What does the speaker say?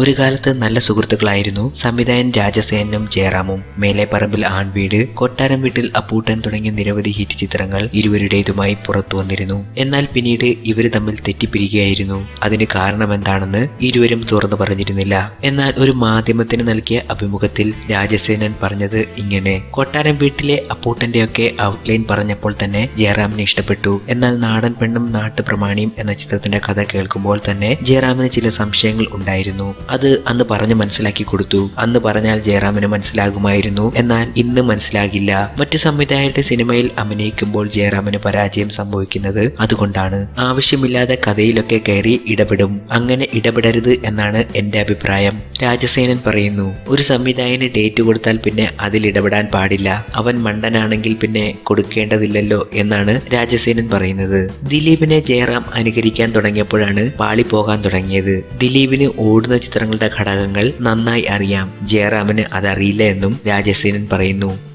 ഒരു കാലത്ത് നല്ല സുഹൃത്തുക്കളായിരുന്നു സംവിധായകൻ രാജസേനും ജയറാമും. മേലേപ്പറമ്പിൽ പറമ്പിൽ ആൺവീട് കൊട്ടാരം വീട്ടിൽ അപ്പൂട്ടൻ തുടങ്ങിയ നിരവധി ഹിറ്റ് ചിത്രങ്ങൾ ഇരുവരുടേതുമായി പുറത്തു വന്നിരുന്നു. എന്നാൽ പിന്നീട് ഇവർ തമ്മിൽ തെറ്റിപ്പിരിക്കുകയായിരുന്നു അതിന് കാരണം എന്താണെന്ന് ഇരുവരും തുറന്നു പറഞ്ഞിരുന്നില്ല. എന്നാൽ ഒരു മാധ്യമത്തിന് നൽകിയ അഭിമുഖത്തിൽ രാജസേനൻ പറഞ്ഞത് ഇങ്ങനെ കൊട്ടാരം വീട്ടിലെ അപ്പൂട്ടന്റെയൊക്കെ ഔട്ട്ലൈൻ പറഞ്ഞപ്പോൾ തന്നെ ജയറാമിന് ഇഷ്ടപ്പെട്ടു. എന്നാൽ നാടൻ പെണ്ണും നാട്ടുപ്രമാണിയും എന്ന ചിത്രത്തിന്റെ കഥ കേൾക്കുമ്പോൾ തന്നെ ജയറാമിന് ചില സംശയങ്ങൾ ഉണ്ടായിരുന്നു. അത് അന്ന് പറഞ്ഞു മനസ്സിലാക്കി കൊടുത്തു. അന്ന് പറഞ്ഞാൽ ജയറാമിന് മനസ്സിലാകുമായിരുന്നു. എന്നാൽ ഇന്ന് മനസ്സിലാകില്ല. മറ്റു സംവിധായകരുടെ സിനിമയിൽ അഭിനയിക്കുമ്പോൾ ജയറാമിന് പരാജയം സംഭവിക്കുന്നത് അതുകൊണ്ടാണ്. ആവശ്യമില്ലാതെ കഥയിലൊക്കെ കയറി ഇടപെടും. അങ്ങനെ ഇടപെടരുത് എന്നാണ് എന്റെ അഭിപ്രായം. രാജസേനൻ പറയുന്നു ഒരു സംവിധായകന് ഡേറ്റ് കൊടുത്താൽ പിന്നെ അതിൽ ഇടപെടാൻ പാടില്ല. അവൻ മണ്ടനാണെങ്കിൽ പിന്നെ കൊടുക്കേണ്ടതില്ലല്ലോ എന്നാണ് രാജസേനൻ പറയുന്നത്. ദിലീപിനെ ജയറാം അനുകരിക്കാൻ തുടങ്ങിയപ്പോഴാണ് പാളി പോകാൻ തുടങ്ങിയത്. ദിലീപിന് ഓടുന്ന ചിത്രങ്ങളുടെ ഘടകങ്ങൾ നന്നായി അറിയാം. ജയറാമിന് അതറിയില്ല എന്നും രാജസേനൻ പറയുന്നു.